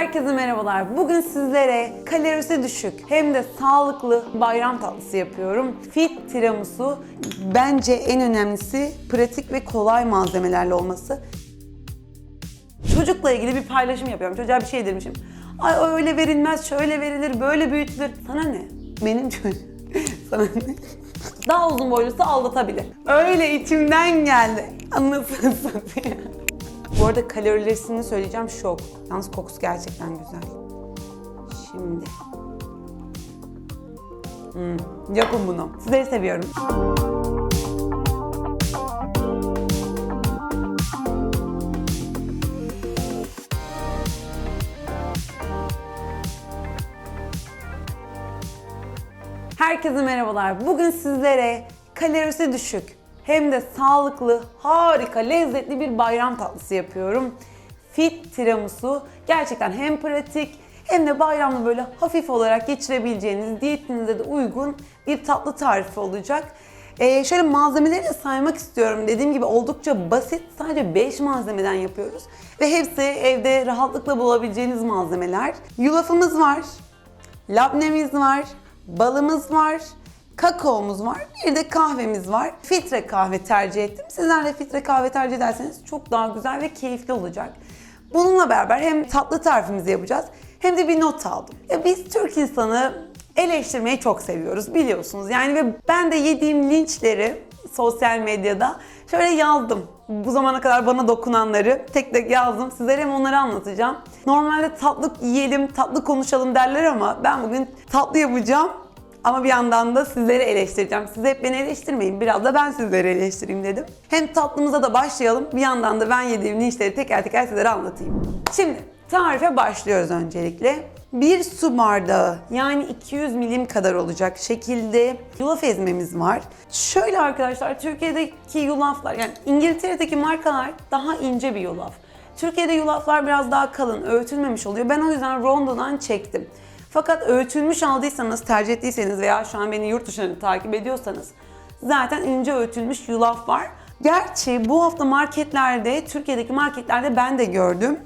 Herkese merhabalar. Bugün sizlere kalorisi düşük hem de sağlıklı bayram tatlısı yapıyorum. Fit tiramisu. Bence en önemlisi pratik ve kolay malzemelerle olması. Çocukla ilgili bir paylaşım yapıyorum. Çocuğa bir şey demişim. Ay öyle verilmez, şöyle verilir, böyle büyütülür. Sana ne? Benim çocuğum. Sana ne? Daha uzun boylusu aldatabilir. Öyle içimden geldi. Anlasın satayım. Bu arada kalorilerini söyleyeceğim şok. Yalnız kokusu gerçekten güzel. Şimdi. Hmm, yapın bunu. Sizleri seviyorum. Herkese merhabalar. Bugün sizlere kalorisi düşük hem de sağlıklı, harika, lezzetli bir bayram tatlısı yapıyorum. Fit tiramisu. Gerçekten hem pratik hem de bayramda böyle hafif olarak geçirebileceğiniz, diyetinize de uygun bir tatlı tarifi olacak. Ee, şöyle malzemeleri de saymak istiyorum. Dediğim gibi oldukça basit. Sadece 5 malzemeden yapıyoruz. Ve hepsi evde rahatlıkla bulabileceğiniz malzemeler. Yulafımız var. Labnemiz var, balımız var, kakaomuz var, bir de kahvemiz var. Filtre kahve tercih ettim. Sizler de filtre kahve tercih ederseniz çok daha güzel ve keyifli olacak. Bununla beraber hem tatlı tarifimizi yapacağız hem de bir not aldım. Ya biz Türk insanı eleştirmeyi çok seviyoruz biliyorsunuz. Yani ve ben de yediğim linçleri sosyal medyada şöyle yazdım. Bu zamana kadar bana dokunanları tek tek yazdım. Sizlere hem onları anlatacağım. Normalde tatlı yiyelim, tatlı konuşalım derler ama ben bugün tatlı yapacağım. Ama bir yandan da sizleri eleştireceğim. Siz hep beni eleştirmeyin. Biraz da ben sizleri eleştireyim dedim. Hem tatlımıza da başlayalım. Bir yandan da ben yediğim linçleri teker teker sizlere anlatayım. Şimdi tarife başlıyoruz öncelikle. Bir su bardağı yani 200 milim kadar olacak şekilde yulaf ezmemiz var. Şöyle arkadaşlar Türkiye'deki yulaflar yani İngiltere'deki markalar daha ince bir yulaf. Türkiye'de yulaflar biraz daha kalın, öğütülmemiş oluyor. Ben o yüzden rondodan çektim. Fakat öğütülmüş aldıysanız, tercih ettiyseniz veya şu an beni yurt dışında takip ediyorsanız zaten ince öğütülmüş yulaf var. Gerçi bu hafta marketlerde, Türkiye'deki marketlerde ben de gördüm.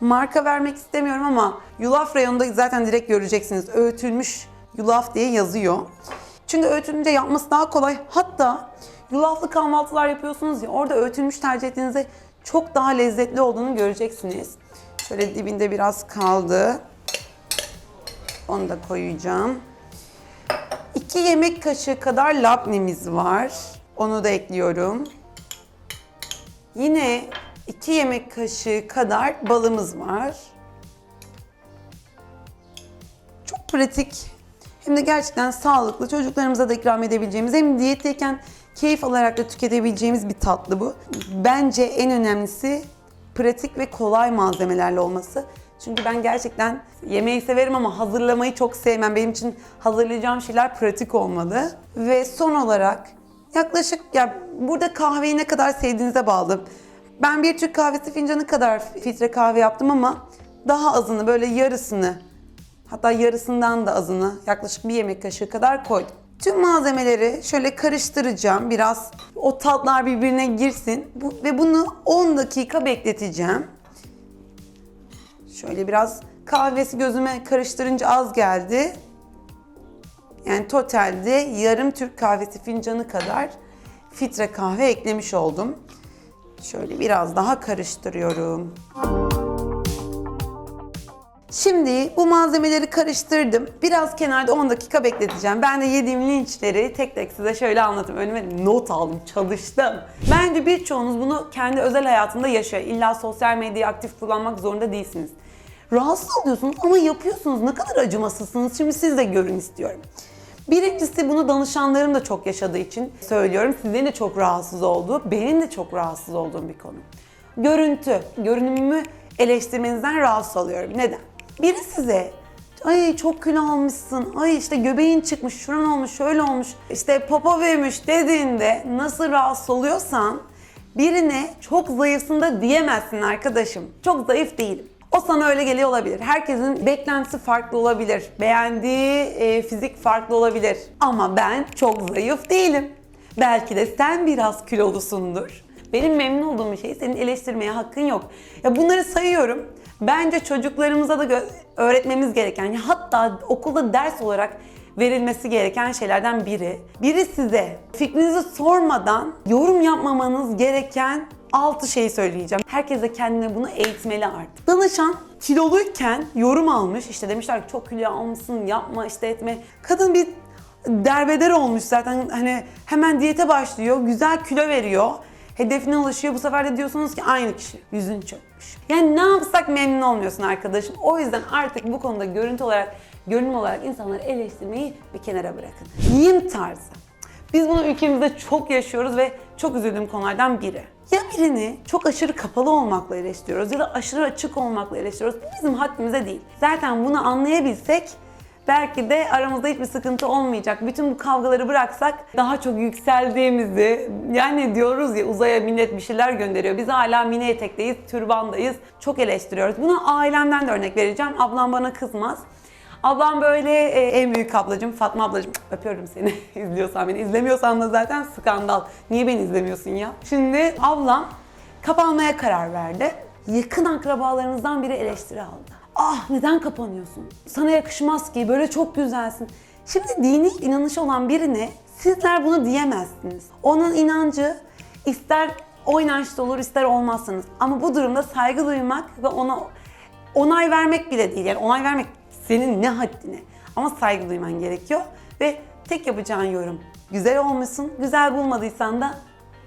Marka vermek istemiyorum ama yulaf reyonunda zaten direkt göreceksiniz. Öğütülmüş yulaf diye yazıyor. Çünkü öğütülünce yapması daha kolay. Hatta yulaflı kahvaltılar yapıyorsunuz ya orada öğütülmüş tercih ettiğinizde çok daha lezzetli olduğunu göreceksiniz. Şöyle dibinde biraz kaldı. Onu da koyacağım. 2 yemek kaşığı kadar labnemiz var. Onu da ekliyorum. Yine 2 yemek kaşığı kadar balımız var. Çok pratik. Hem de gerçekten sağlıklı. Çocuklarımıza da ikram edebileceğimiz hem diyetteyken keyif alarak da tüketebileceğimiz bir tatlı bu. Bence en önemlisi pratik ve kolay malzemelerle olması. Çünkü ben gerçekten yemeği severim ama hazırlamayı çok sevmem. Benim için hazırlayacağım şeyler pratik olmalı. Ve son olarak yaklaşık ya burada kahveyi ne kadar sevdiğinize bağlı. Ben bir Türk kahvesi fincanı kadar filtre kahve yaptım ama daha azını böyle yarısını hatta yarısından da azını yaklaşık bir yemek kaşığı kadar koydum. Tüm malzemeleri şöyle karıştıracağım. Biraz o tatlar birbirine girsin. Bu, ve bunu 10 dakika bekleteceğim. Şöyle biraz kahvesi gözüme karıştırınca az geldi. Yani totalde yarım Türk kahvesi fincanı kadar filtre kahve eklemiş oldum. Şöyle biraz daha karıştırıyorum. Şimdi bu malzemeleri karıştırdım. Biraz kenarda 10 dakika bekleteceğim. Ben de yediğim linçleri tek tek size şöyle anlatayım. Önüme not aldım, çalıştım. Bence birçoğunuz bunu kendi özel hayatında yaşıyor. İlla sosyal medyayı aktif kullanmak zorunda değilsiniz. Rahatsız oluyorsunuz ama yapıyorsunuz. Ne kadar acımasızsınız. Şimdi siz de görün istiyorum. Birincisi bunu danışanlarım da çok yaşadığı için söylüyorum. Sizlerin de çok rahatsız olduğu, benim de çok rahatsız olduğum bir konu. Görüntü, görünümümü eleştirmenizden rahatsız oluyorum. Neden? Biri size ay çok kilo almışsın, ay işte göbeğin çıkmış, şuran olmuş, şöyle olmuş, işte popo vermiş dediğinde nasıl rahatsız oluyorsan birine çok zayıfsın da diyemezsin arkadaşım. Çok zayıf değilim. O sana öyle geliyor olabilir. Herkesin beklentisi farklı olabilir. Beğendiği e, fizik farklı olabilir. Ama ben çok zayıf değilim. Belki de sen biraz kilolusundur. Benim memnun olduğum şey senin eleştirmeye hakkın yok. Ya bunları sayıyorum. Bence çocuklarımıza da öğretmemiz gereken, hatta okulda ders olarak verilmesi gereken şeylerden biri. Biri size fikrinizi sormadan yorum yapmamanız gereken 6 şeyi söyleyeceğim. Herkes de kendine bunu eğitmeli artık. Danışan kiloluyken yorum almış. İşte demişler ki çok kilo almışsın, yapma işte etme. Kadın bir derbeder olmuş zaten hani hemen diyete başlıyor, güzel kilo veriyor. Hedefine ulaşıyor. Bu sefer de diyorsunuz ki aynı kişi. Yüzün çökmüş. Yani ne yapsak memnun olmuyorsun arkadaşım. O yüzden artık bu konuda görüntü olarak, görünüm olarak insanları eleştirmeyi bir kenara bırakın. Giyim tarzı. Biz bunu ülkemizde çok yaşıyoruz ve çok üzüldüğüm konulardan biri. Ya birini çok aşırı kapalı olmakla eleştiriyoruz ya da aşırı açık olmakla eleştiriyoruz. Bu bizim haddimize değil. Zaten bunu anlayabilsek belki de aramızda hiçbir sıkıntı olmayacak. Bütün bu kavgaları bıraksak daha çok yükseldiğimizi yani diyoruz ya uzaya millet bir şeyler gönderiyor. Biz hala mini etekteyiz, türbandayız. Çok eleştiriyoruz. Buna ailemden de örnek vereceğim. Ablam bana kızmaz. Ablam böyle e, en büyük ablacım Fatma ablacım öpüyorum seni izliyorsan beni izlemiyorsan da zaten skandal. Niye beni izlemiyorsun ya? Şimdi ablam kapanmaya karar verdi. Yakın akrabalarımızdan biri eleştiri aldı. Ah neden kapanıyorsun? Sana yakışmaz ki böyle çok güzelsin. Şimdi dini inanışı olan birine sizler bunu diyemezsiniz. Onun inancı ister o inançta olur ister olmazsınız. Ama bu durumda saygı duymak ve ona onay vermek bile değil. Yani onay vermek senin ne haddine. Ama saygı duyman gerekiyor. Ve tek yapacağın yorum güzel olmuşsun. Güzel bulmadıysan da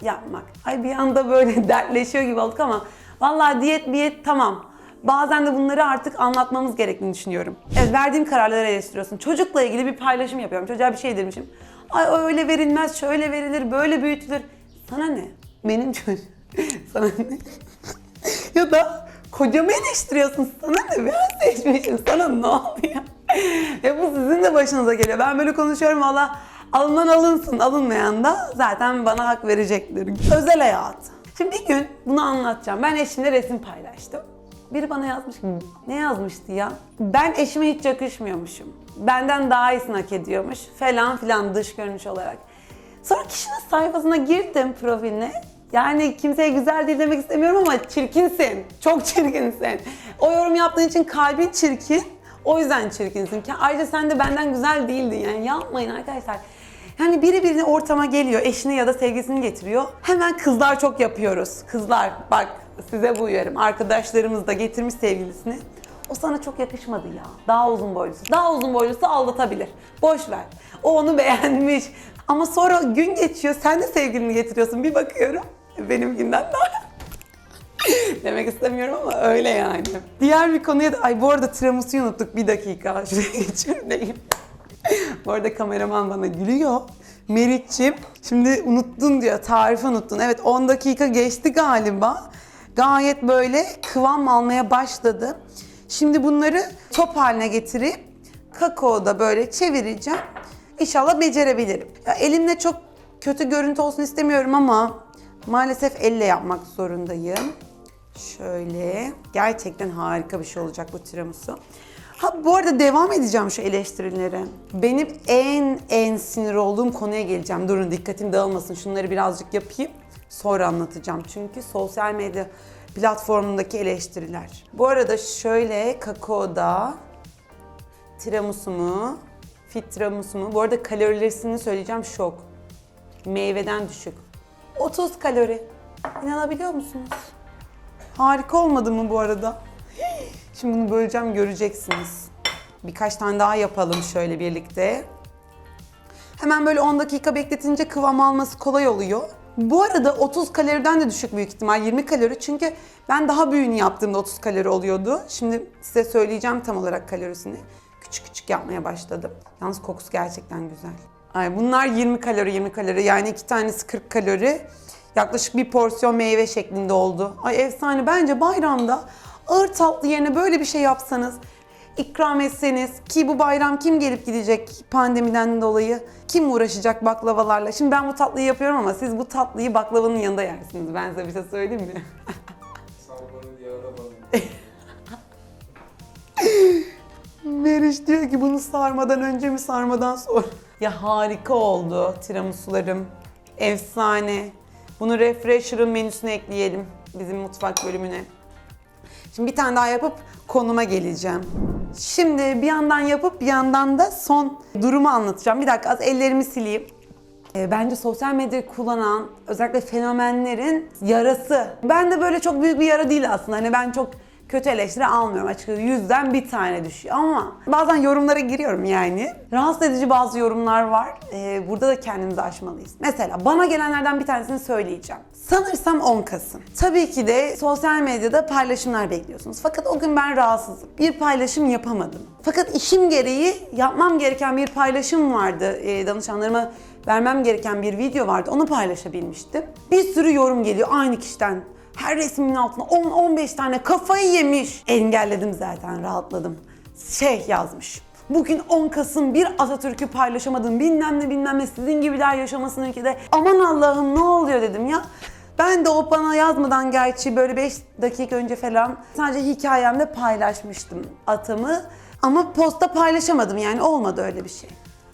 yapmak. Ay bir anda böyle dertleşiyor gibi olduk ama vallahi diyet diyet tamam. Bazen de bunları artık anlatmamız gerektiğini düşünüyorum. Evet verdiğim kararları eleştiriyorsun. Çocukla ilgili bir paylaşım yapıyorum. Çocuğa bir şey demişim. Ay öyle verilmez, şöyle verilir, böyle büyütülür. Sana ne? Benim çocuğum. Sana ne? ya da kocamı eleştiriyorsun. Sana ne? Ben seçmişim. Sana ne oluyor? ya bu sizin de başınıza geliyor. Ben böyle konuşuyorum valla alınan alınsın, alınmayan da zaten bana hak verecektir. Özel hayat. Şimdi bir gün bunu anlatacağım. Ben eşimle resim paylaştım. Biri bana yazmış ki, ne yazmıştı ya? Ben eşime hiç yakışmıyormuşum. Benden daha iyisini hak ediyormuş falan filan dış görünüş olarak. Sonra kişinin sayfasına girdim profiline. Yani kimseye güzel değil demek istemiyorum ama çirkinsin. Çok çirkinsin. O yorum yaptığın için kalbin çirkin. O yüzden çirkinsin. Ki Ayrıca sen de benden güzel değildin yani. Yapmayın arkadaşlar. Yani biri birini ortama geliyor, eşini ya da sevgisini getiriyor. Hemen kızlar çok yapıyoruz. Kızlar bak size bu uyarım. Arkadaşlarımız da getirmiş sevgilisini. O sana çok yakışmadı ya. Daha uzun boylusu. Daha uzun boylusu aldatabilir. Boş ver. O onu beğenmiş. Ama sonra gün geçiyor. Sen de sevgilini getiriyorsun. Bir bakıyorum. Benimkinden daha Demek istemiyorum ama öyle yani. Diğer bir konuya da... Ay bu arada tiramisu'yu unuttuk. Bir dakika. Şuraya geçiyorum. bu arada kameraman bana gülüyor. Meriç'ciğim şimdi unuttun diyor. Tarifi unuttun. Evet 10 dakika geçti galiba. Gayet böyle kıvam almaya başladı. Şimdi bunları top haline getirip kakaoda böyle çevireceğim. İnşallah becerebilirim. Ya elimle çok kötü görüntü olsun istemiyorum ama maalesef elle yapmak zorundayım. Şöyle. Gerçekten harika bir şey olacak bu tiramisu. Ha bu arada devam edeceğim şu eleştirilere. Benim en en sinir olduğum konuya geleceğim. Durun dikkatim dağılmasın. Şunları birazcık yapayım. Sonra anlatacağım. Çünkü sosyal medya platformundaki eleştiriler. Bu arada şöyle kakaoda tiramisumu, fit tiramisumu. Bu arada kalorilerini söyleyeceğim şok. Meyveden düşük. 30 kalori. İnanabiliyor musunuz? Harika olmadı mı bu arada? Şimdi bunu böleceğim göreceksiniz. Birkaç tane daha yapalım şöyle birlikte. Hemen böyle 10 dakika bekletince kıvam alması kolay oluyor. Bu arada 30 kaloriden de düşük büyük ihtimal 20 kalori çünkü ben daha büyüğünü yaptığımda 30 kalori oluyordu. Şimdi size söyleyeceğim tam olarak kalorisini. Küçük küçük yapmaya başladım. Yalnız kokusu gerçekten güzel. Ay bunlar 20 kalori 20 kalori yani iki tanesi 40 kalori. Yaklaşık bir porsiyon meyve şeklinde oldu. Ay efsane bence bayramda ağır tatlı yerine böyle bir şey yapsanız ikram etseniz ki bu bayram kim gelip gidecek pandemiden dolayı kim uğraşacak baklavalarla? Şimdi ben bu tatlıyı yapıyorum ama siz bu tatlıyı baklavanın yanında yersiniz. Ben size bir şey söyleyeyim mi? Meriç diyor ki bunu sarmadan önce mi sarmadan sonra? Ya harika oldu tiramisularım. Efsane. Bunu Refresher'ın menüsüne ekleyelim bizim mutfak bölümüne. Şimdi bir tane daha yapıp konuma geleceğim. Şimdi bir yandan yapıp bir yandan da son durumu anlatacağım. Bir dakika az ellerimi sileyim. E, Bence sosyal medyayı kullanan özellikle fenomenlerin yarası. Ben de böyle çok büyük bir yara değil aslında. Hani ben çok kötü eleştiri almıyorum açıkçası. Yüzden bir tane düşüyor ama bazen yorumlara giriyorum yani. Rahatsız edici bazı yorumlar var. E, burada da kendimizi aşmalıyız. Mesela bana gelenlerden bir tanesini söyleyeceğim. Sanırsam 10 Kasım. Tabii ki de sosyal medyada paylaşımlar bekliyorsunuz. Fakat o gün ben rahatsızım. Bir paylaşım yapamadım. Fakat işim gereği yapmam gereken bir paylaşım vardı. E, danışanlarıma vermem gereken bir video vardı. Onu paylaşabilmiştim. Bir sürü yorum geliyor aynı kişiden. Her resmin altına 10-15 tane kafayı yemiş. Engelledim zaten, rahatladım. Şey yazmış. Bugün 10 Kasım bir Atatürk'ü paylaşamadım. Bilmem ne bilmem ne sizin gibiler yaşamasın ülkede. Aman Allah'ım ne oluyor dedim ya. Ben de o bana yazmadan gerçi böyle 5 dakika önce falan sadece hikayemde paylaşmıştım atamı. Ama posta paylaşamadım yani olmadı öyle bir şey.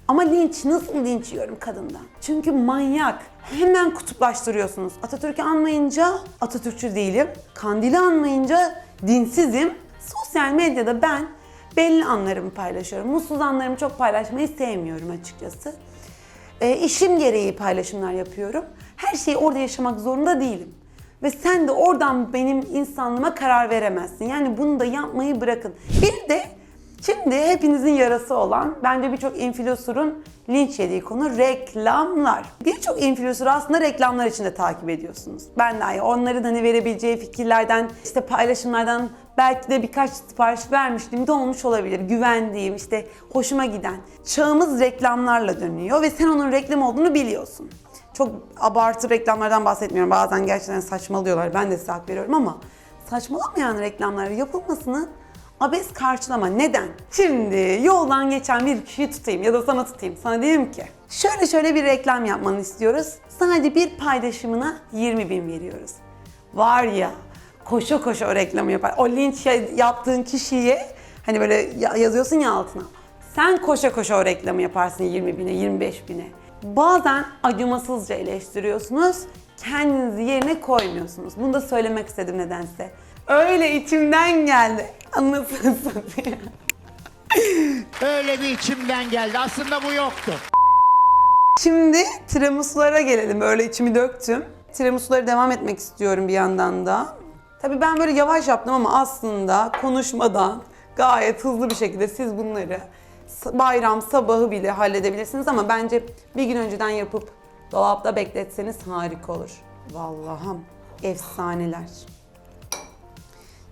Ama linç, nasıl linç yiyorum kadından? Çünkü manyak. Hemen kutuplaştırıyorsunuz. Atatürk'ü anmayınca Atatürkçü değilim. Kandil'i anmayınca dinsizim. Sosyal medyada ben belli anlarımı paylaşıyorum. Mutsuz anlarımı çok paylaşmayı sevmiyorum açıkçası. E, işim gereği paylaşımlar yapıyorum. Her şeyi orada yaşamak zorunda değilim. Ve sen de oradan benim insanlığıma karar veremezsin. Yani bunu da yapmayı bırakın. Bir de şimdi hepinizin yarası olan, bence birçok influencer'ın linç yediği konu reklamlar. Birçok influencer'ı aslında reklamlar için de takip ediyorsunuz. Ben dahi onların hani verebileceği fikirlerden, işte paylaşımlardan belki de birkaç sipariş vermiştim de olmuş olabilir. Güvendiğim, işte hoşuma giden. Çağımız reklamlarla dönüyor ve sen onun reklam olduğunu biliyorsun. Çok abartı reklamlardan bahsetmiyorum. Bazen gerçekten saçmalıyorlar. Ben de size hak veriyorum ama saçmalamayan reklamlar yapılmasını abes karşılama. Neden? Şimdi yoldan geçen bir kişiyi tutayım ya da sana tutayım. Sana diyeyim ki şöyle şöyle bir reklam yapmanı istiyoruz. Sadece bir paylaşımına 20 bin veriyoruz. Var ya koşa koşa o reklamı yapar. O linç ya- yaptığın kişiye hani böyle ya- yazıyorsun ya altına. Sen koşa koşa o reklamı yaparsın 20 bine, 25 bine. Bazen acımasızca eleştiriyorsunuz, kendinizi yerine koymuyorsunuz. Bunu da söylemek istedim nedense. Öyle içimden geldi. Anlasın satayım. Öyle bir içimden geldi. Aslında bu yoktu. Şimdi tiramisulara gelelim. Öyle içimi döktüm. Tiramisulara devam etmek istiyorum bir yandan da. Tabii ben böyle yavaş yaptım ama aslında konuşmadan gayet hızlı bir şekilde siz bunları bayram sabahı bile halledebilirsiniz ama bence bir gün önceden yapıp dolapta bekletseniz harika olur. Vallahım efsaneler.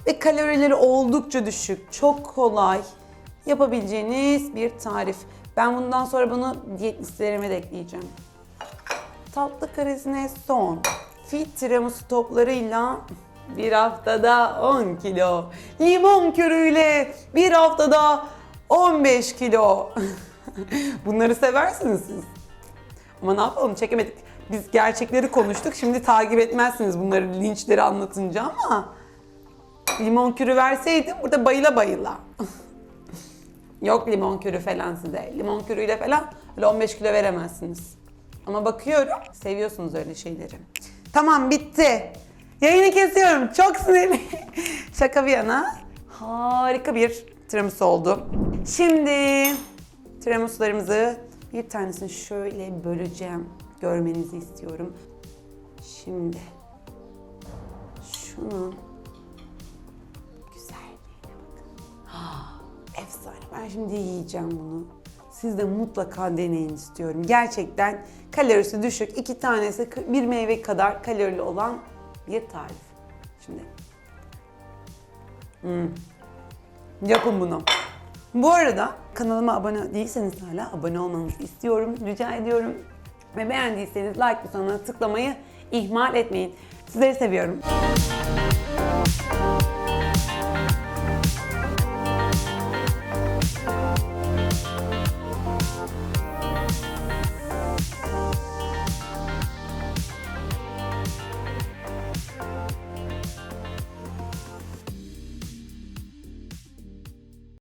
Ve kalorileri oldukça düşük, çok kolay yapabileceğiniz bir tarif. Ben bundan sonra bunu diyet listelerime de ekleyeceğim. Tatlı krizine son. Fit tiramisu toplarıyla bir haftada 10 kilo. Limon kürüyle bir haftada 15 kilo. Bunları seversiniz siz. Ama ne yapalım çekemedik. Biz gerçekleri konuştuk. Şimdi takip etmezsiniz bunları linçleri anlatınca ama limon kürü verseydim burada bayıla bayıla. Yok limon kürü falan size. Limon kürüyle falan öyle 15 kilo veremezsiniz. Ama bakıyorum seviyorsunuz öyle şeyleri. Tamam bitti. Yayını kesiyorum. Çok sinirli. Şaka bir yana. Harika bir tiramisu oldu. Şimdi tiramisularımızı bir tanesini şöyle böleceğim. Görmenizi istiyorum. Şimdi şunun Efsane. Ben şimdi yiyeceğim bunu. Siz de mutlaka deneyin istiyorum. Gerçekten kalorisi düşük. iki tanesi bir meyve kadar kalorili olan bir tarif. Şimdi. Hmm. Yapın bunu. Bu arada kanalıma abone değilseniz hala abone olmanızı istiyorum. Rica ediyorum. Ve beğendiyseniz like butonuna tıklamayı ihmal etmeyin. Sizleri seviyorum.